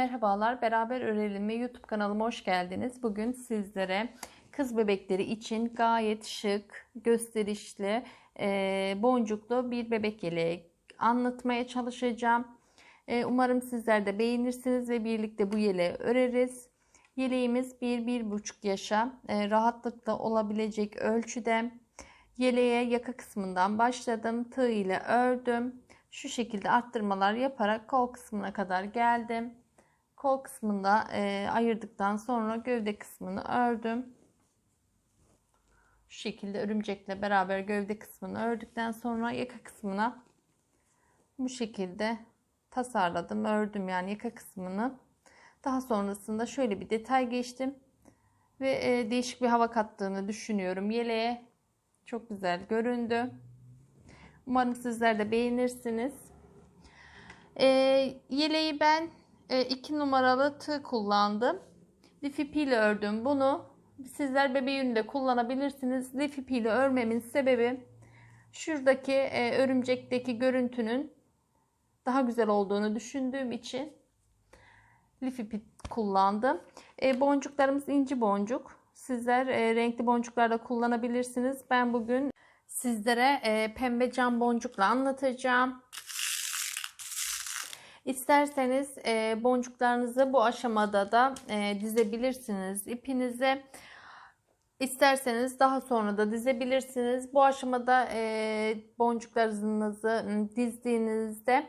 Merhabalar, Beraber Örelim ve YouTube kanalıma hoş geldiniz. Bugün sizlere kız bebekleri için gayet şık, gösterişli, e, boncuklu bir bebek yeleği anlatmaya çalışacağım. E, umarım sizler de beğenirsiniz ve birlikte bu yeleği öreriz. Yeleğimiz 1-1,5 yaşa e, rahatlıkla olabilecek ölçüde. Yeleğe yaka kısmından başladım. Tığ ile ördüm. Şu şekilde arttırmalar yaparak kol kısmına kadar geldim. Kol kısmında e, ayırdıktan sonra gövde kısmını ördüm. Şu şekilde örümcekle beraber gövde kısmını ördükten sonra yaka kısmına bu şekilde tasarladım, ördüm yani yaka kısmını. Daha sonrasında şöyle bir detay geçtim ve e, değişik bir hava kattığını düşünüyorum yeleğe. Çok güzel göründü. Umarım sizler de beğenirsiniz. E, yeleği ben 2 numaralı tığ kullandım. Lif ipiyle ördüm bunu. Sizler bebeğini de kullanabilirsiniz. Lif ipiyle örmemin sebebi şuradaki e, örümcekteki görüntünün daha güzel olduğunu düşündüğüm için lif ipi kullandım. E, boncuklarımız inci boncuk. Sizler e, renkli boncuklar da kullanabilirsiniz. Ben bugün sizlere e, pembe cam boncukla anlatacağım. İsterseniz e, boncuklarınızı bu aşamada da e, dizebilirsiniz ipinize. İsterseniz daha sonra da dizebilirsiniz. Bu aşamada e, boncuklarınızı dizdiğinizde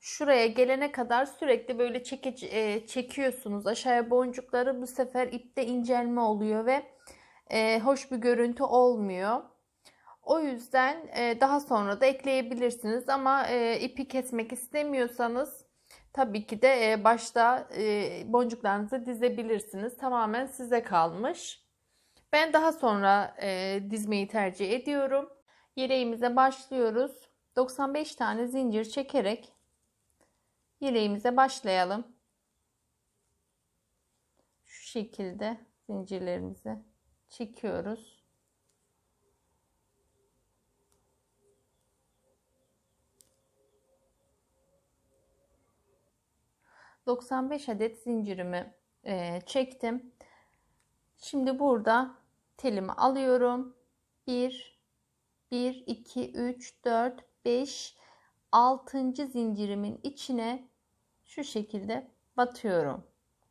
şuraya gelene kadar sürekli böyle çeke, e, çekiyorsunuz aşağıya boncukları. Bu sefer ipte incelme oluyor ve e, hoş bir görüntü olmuyor. O yüzden e, daha sonra da ekleyebilirsiniz ama e, ipi kesmek istemiyorsanız tabii ki de e, başta boncuklarınızı dizebilirsiniz. Tamamen size kalmış. Ben daha sonra dizmeyi tercih ediyorum. Yeleğimize başlıyoruz. 95 tane zincir çekerek yeleğimize başlayalım. Şu şekilde zincirlerimizi çekiyoruz. 95 adet zincirimi e, çektim. Şimdi burada telimi alıyorum. 1 1 2 3 4 5 6. zincirimin içine şu şekilde batıyorum.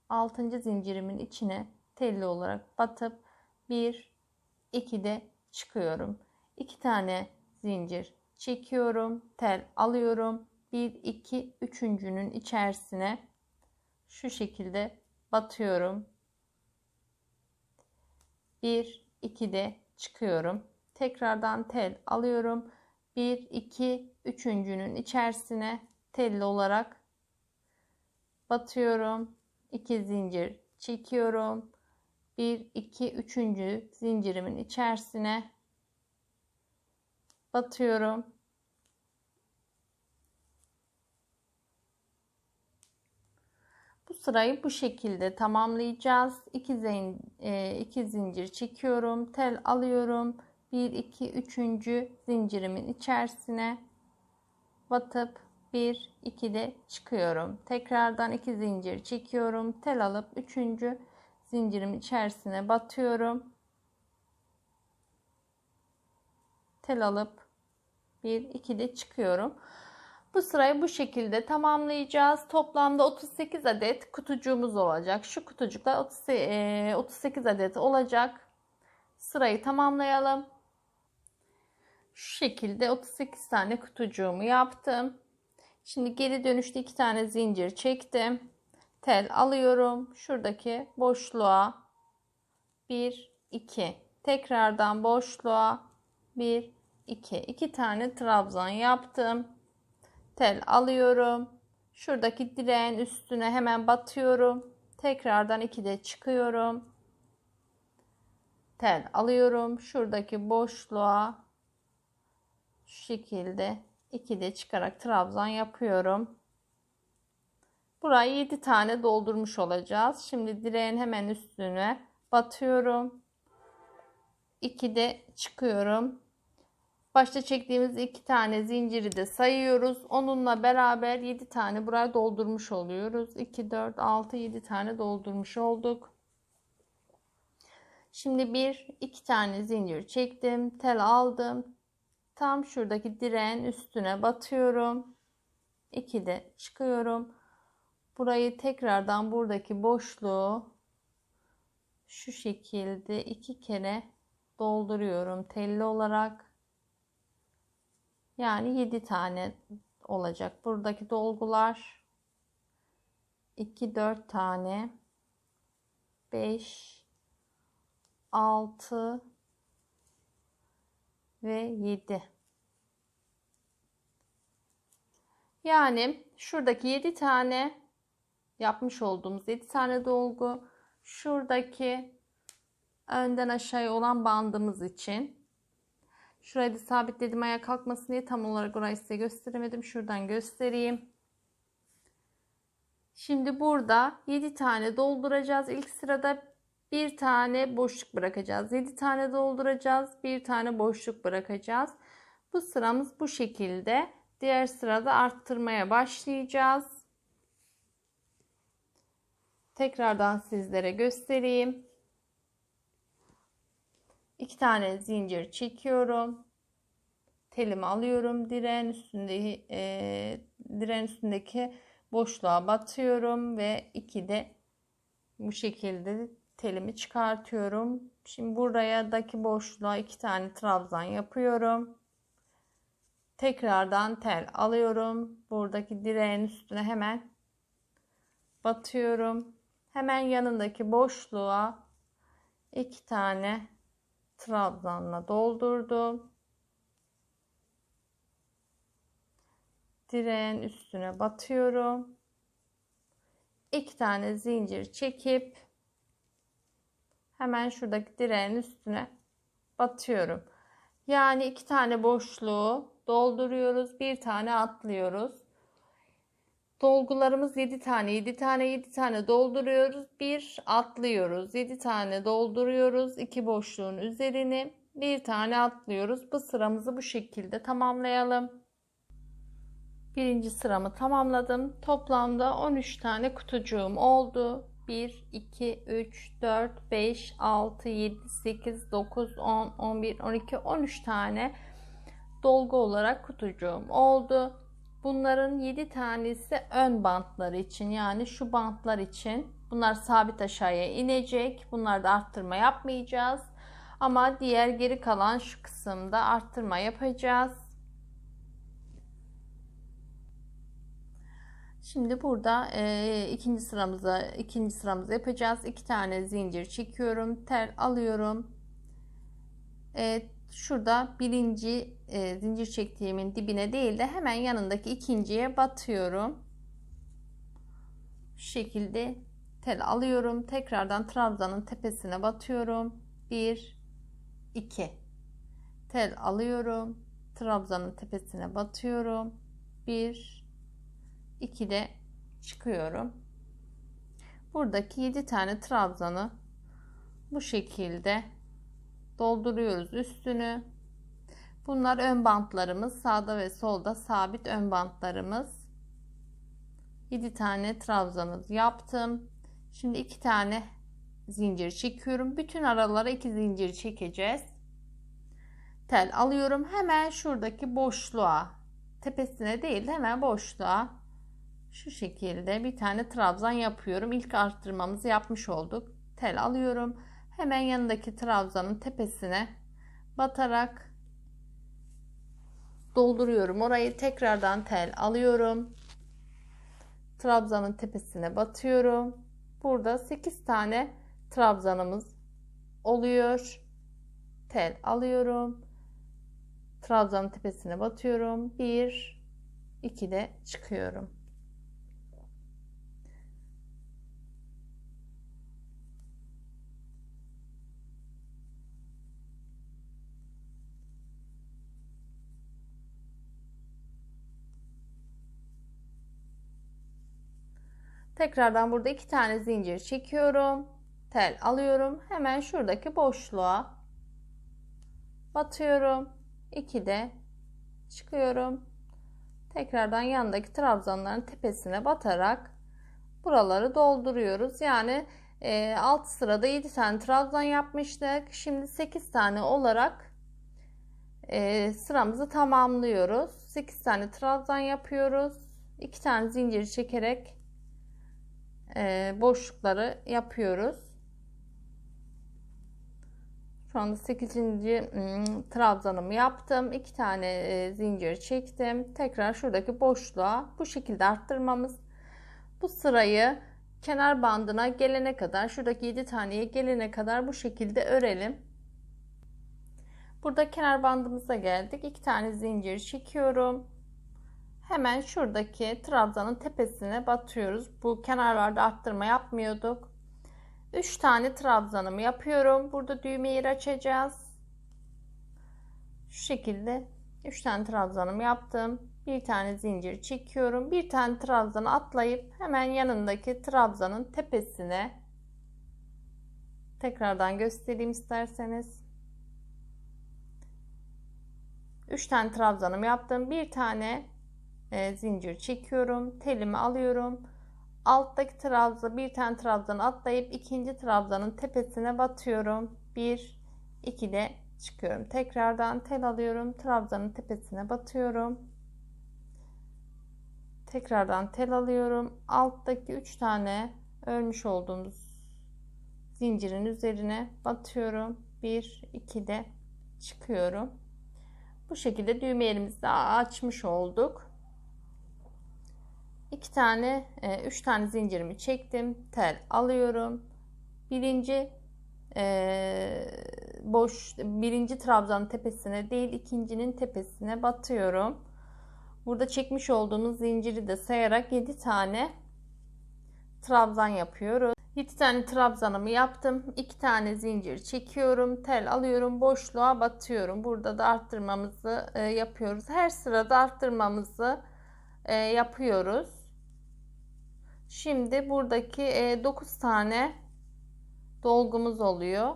6. zincirimin içine telli olarak batıp 1 2 de çıkıyorum. 2 tane zincir çekiyorum. Tel alıyorum. 1 2 üçüncünün içerisine şu şekilde batıyorum. 1 2 de çıkıyorum. Tekrardan tel alıyorum. 1 2 üçüncünün içerisine telli olarak batıyorum. 2 zincir çekiyorum. 1 2 üçüncü zincirimin içerisine batıyorum. Sırayı bu şekilde tamamlayacağız. 2 zin, e, iki zincir çekiyorum. Tel alıyorum. 1 2 3. zincirimin içerisine batıp 1 2 de çıkıyorum. Tekrardan 2 zincir çekiyorum. Tel alıp 3. zincirimin içerisine batıyorum. Tel alıp 1 2 de çıkıyorum. Bu sırayı bu şekilde tamamlayacağız. Toplamda 38 adet kutucuğumuz olacak. Şu kutucuklar 38 e, adet olacak. Sırayı tamamlayalım. Şu şekilde 38 tane kutucuğumu yaptım. Şimdi geri dönüşte 2 tane zincir çektim. Tel alıyorum. Şuradaki boşluğa 1 2 tekrardan boşluğa 1 2 2 tane trabzan yaptım tel alıyorum. Şuradaki direğin üstüne hemen batıyorum. Tekrardan 2'de çıkıyorum. Tel alıyorum. Şuradaki boşluğa şu şekilde 2'de çıkarak trabzan yapıyorum. Burayı 7 tane doldurmuş olacağız. Şimdi direğin hemen üstüne batıyorum. 2'de çıkıyorum. Başta çektiğimiz iki tane zinciri de sayıyoruz. Onunla beraber 7 tane buraya doldurmuş oluyoruz. 2, 4, 6, 7 tane doldurmuş olduk. Şimdi bir, iki tane zincir çektim. Tel aldım. Tam şuradaki direğin üstüne batıyorum. 2 de çıkıyorum. Burayı tekrardan buradaki boşluğu şu şekilde iki kere dolduruyorum telli olarak. Yani 7 tane olacak. Buradaki dolgular 2 4 tane 5 6 ve 7. Yani şuradaki 7 tane yapmış olduğumuz 7 tane dolgu şuradaki önden aşağıya olan bandımız için şurayı da sabitledim ayağa kalkmasın diye tam olarak orayı size gösteremedim. Şuradan göstereyim. Şimdi burada 7 tane dolduracağız. İlk sırada bir tane boşluk bırakacağız. 7 tane dolduracağız bir tane boşluk bırakacağız. Bu sıramız bu şekilde. Diğer sırada arttırmaya başlayacağız. Tekrardan sizlere göstereyim. İki tane zincir çekiyorum. Telimi alıyorum. Direğin üstündeki e, direğin üstündeki boşluğa batıyorum ve iki de bu şekilde telimi çıkartıyorum. Şimdi buraya daki boşluğa iki tane trabzan yapıyorum. Tekrardan tel alıyorum. Buradaki direğin üstüne hemen batıyorum. Hemen yanındaki boşluğa iki tane trabzanla doldurdum. Direğin üstüne batıyorum. İki tane zincir çekip hemen şuradaki direğin üstüne batıyorum. Yani iki tane boşluğu dolduruyoruz. Bir tane atlıyoruz. Dolgularımız 7 tane 7 tane 7 tane dolduruyoruz. Bir atlıyoruz. 7 tane dolduruyoruz. 2 boşluğun üzerini bir tane atlıyoruz. Bu sıramızı bu şekilde tamamlayalım. Birinci sıramı tamamladım. Toplamda 13 tane kutucuğum oldu. 1, 2, 3, 4, 5, 6, 7, 8, 9, 10, 11, 12, 13 tane dolgu olarak kutucuğum oldu. Bunların 7 tanesi ön bantları için yani şu bantlar için. Bunlar sabit aşağıya inecek. Bunlarda arttırma yapmayacağız. Ama diğer geri kalan şu kısımda arttırma yapacağız. Şimdi burada e, ikinci sıramıza ikinci sıramızı yapacağız. İki tane zincir çekiyorum. Tel alıyorum. E, şurada birinci e, zincir çektiğimin dibine değil de hemen yanındaki ikinciye batıyorum. Şu şekilde tel alıyorum. Tekrardan trabzanın tepesine batıyorum. 1 2 tel alıyorum. Trabzanın tepesine batıyorum. 1 2 de çıkıyorum. Buradaki 7 tane trabzanı bu şekilde dolduruyoruz üstünü. Bunlar ön bantlarımız. Sağda ve solda sabit ön bantlarımız. 7 tane trabzanız yaptım. Şimdi 2 tane zincir çekiyorum. Bütün aralara 2 zincir çekeceğiz. Tel alıyorum. Hemen şuradaki boşluğa tepesine değil de hemen boşluğa şu şekilde bir tane trabzan yapıyorum. İlk arttırmamızı yapmış olduk. Tel alıyorum. Hemen yanındaki trabzanın tepesine batarak dolduruyorum. Orayı tekrardan tel alıyorum. Trabzanın tepesine batıyorum. Burada 8 tane trabzanımız oluyor. Tel alıyorum. Trabzanın tepesine batıyorum. 1 2 de çıkıyorum. Tekrardan burada iki tane zincir çekiyorum. Tel alıyorum. Hemen şuradaki boşluğa batıyorum. 2 de çıkıyorum. Tekrardan yandaki trabzanların tepesine batarak buraları dolduruyoruz. Yani e, alt sırada 7 tane trabzan yapmıştık. Şimdi 8 tane olarak e, sıramızı tamamlıyoruz. 8 tane trabzan yapıyoruz. 2 tane zincir çekerek boşlukları yapıyoruz. Şu anda 8. Hmm, trabzanımı yaptım. 2 tane e, zincir çektim. Tekrar şuradaki boşluğa bu şekilde arttırmamız. Bu sırayı kenar bandına gelene kadar şuradaki 7 taneye gelene kadar bu şekilde örelim. Burada kenar bandımıza geldik. 2 tane zincir çekiyorum. Hemen şuradaki trabzanın tepesine batıyoruz. Bu kenarlarda arttırma yapmıyorduk. 3 tane trabzanımı yapıyorum. Burada düğme yeri açacağız. Şu şekilde 3 tane trabzanımı yaptım. Bir tane zincir çekiyorum. Bir tane trabzanı atlayıp hemen yanındaki trabzanın tepesine tekrardan göstereyim isterseniz. 3 tane trabzanım yaptım. Bir tane e, zincir çekiyorum. Telimi alıyorum. Alttaki trabza bir tane trabzan atlayıp ikinci trabzanın tepesine batıyorum. 1 2 de çıkıyorum. Tekrardan tel alıyorum. Trabzanın tepesine batıyorum. Tekrardan tel alıyorum. Alttaki 3 tane örmüş olduğumuz zincirin üzerine batıyorum. 1 2 de çıkıyorum. Bu şekilde düğme yerimizi açmış olduk. 2 tane 3 e, tane zincirimi çektim. Tel alıyorum. Birinci e, boş birinci trabzanın tepesine değil ikincinin tepesine batıyorum. Burada çekmiş olduğumuz zinciri de sayarak 7 tane trabzan yapıyoruz. 7 tane trabzanımı yaptım. 2 tane zincir çekiyorum. Tel alıyorum. Boşluğa batıyorum. Burada da arttırmamızı e, yapıyoruz. Her sırada arttırmamızı yapıyoruz. Şimdi buradaki e, 9 tane dolgumuz oluyor.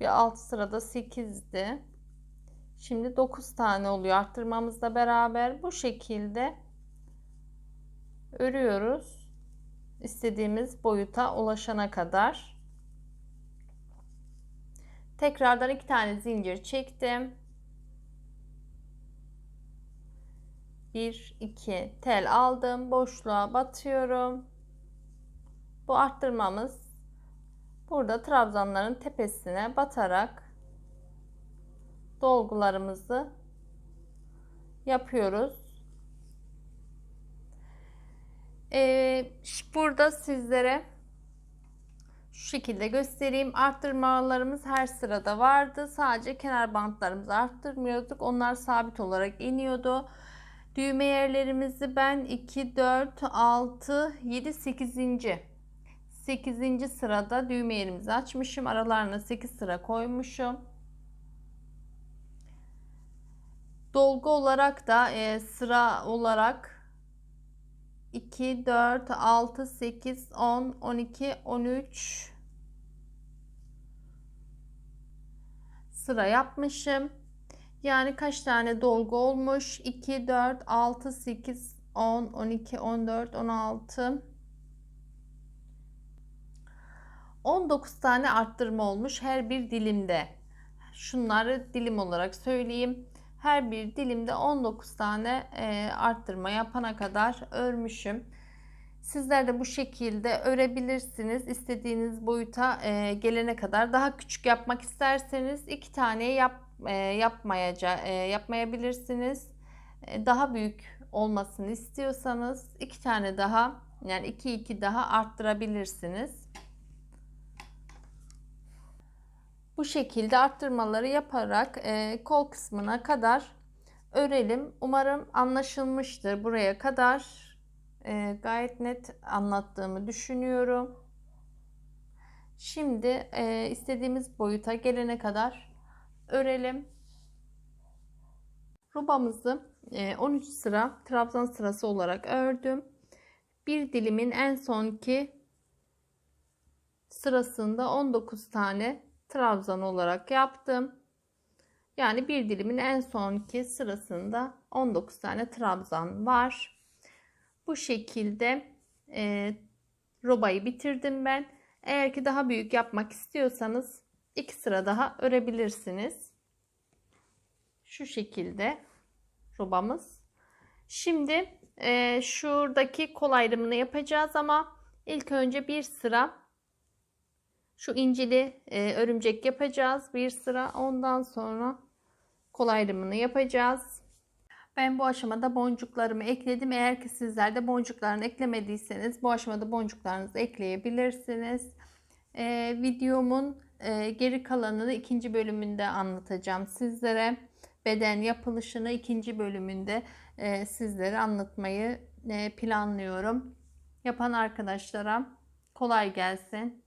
Bir alt sırada 8'di. Şimdi 9 tane oluyor arttırmamızla beraber. Bu şekilde örüyoruz. istediğimiz boyuta ulaşana kadar. Tekrardan iki tane zincir çektim. 1 2 tel aldım. Boşluğa batıyorum. Bu arttırmamız burada trabzanların tepesine batarak dolgularımızı yapıyoruz. Ee, burada sizlere şu şekilde göstereyim. Arttırmalarımız her sırada vardı. Sadece kenar bantlarımızı arttırmıyorduk. Onlar sabit olarak iniyordu. Düğme yerlerimizi ben 2, 4, 6, 7, 8. 8. sırada düğme yerimizi açmışım. Aralarına 8 sıra koymuşum. Dolgu olarak da e, sıra olarak 2, 4, 6, 8, 10, 12, 13 sıra yapmışım. Yani kaç tane dolgu olmuş? 2, 4, 6, 8, 10, 12, 14, 16, 19 tane arttırma olmuş her bir dilimde. Şunları dilim olarak söyleyeyim. Her bir dilimde 19 tane e, arttırma yapana kadar örmüşüm. Sizler de bu şekilde örebilirsiniz. İstediğiniz boyuta e, gelene kadar. Daha küçük yapmak isterseniz iki tane yap, e, yapmayaca, e, yapmayabilirsiniz. E, daha büyük olmasını istiyorsanız iki tane daha yani iki iki daha arttırabilirsiniz. Bu şekilde arttırmaları yaparak e, kol kısmına kadar örelim. Umarım anlaşılmıştır buraya kadar. E, gayet net anlattığımı düşünüyorum. Şimdi e, istediğimiz boyuta gelene kadar örelim. Rubamızı e, 13 sıra trabzan sırası olarak ördüm. Bir dilimin en sonki sırasında 19 tane trabzan olarak yaptım. Yani bir dilimin en sonki sırasında 19 tane trabzan var. Bu şekilde e, robayı bitirdim ben. Eğer ki daha büyük yapmak istiyorsanız iki sıra daha örebilirsiniz. Şu şekilde robamız. Şimdi e, şuradaki kol ayrımını yapacağız ama ilk önce bir sıra şu incili e, örümcek yapacağız. Bir sıra ondan sonra kol ayrımını yapacağız. Ben bu aşamada boncuklarımı ekledim. Eğer ki sizler de boncuklarını eklemediyseniz bu aşamada boncuklarınızı ekleyebilirsiniz. Ee, videomun e, geri kalanını ikinci bölümünde anlatacağım sizlere. Beden yapılışını ikinci bölümünde e, sizlere anlatmayı e, planlıyorum. Yapan arkadaşlara kolay gelsin.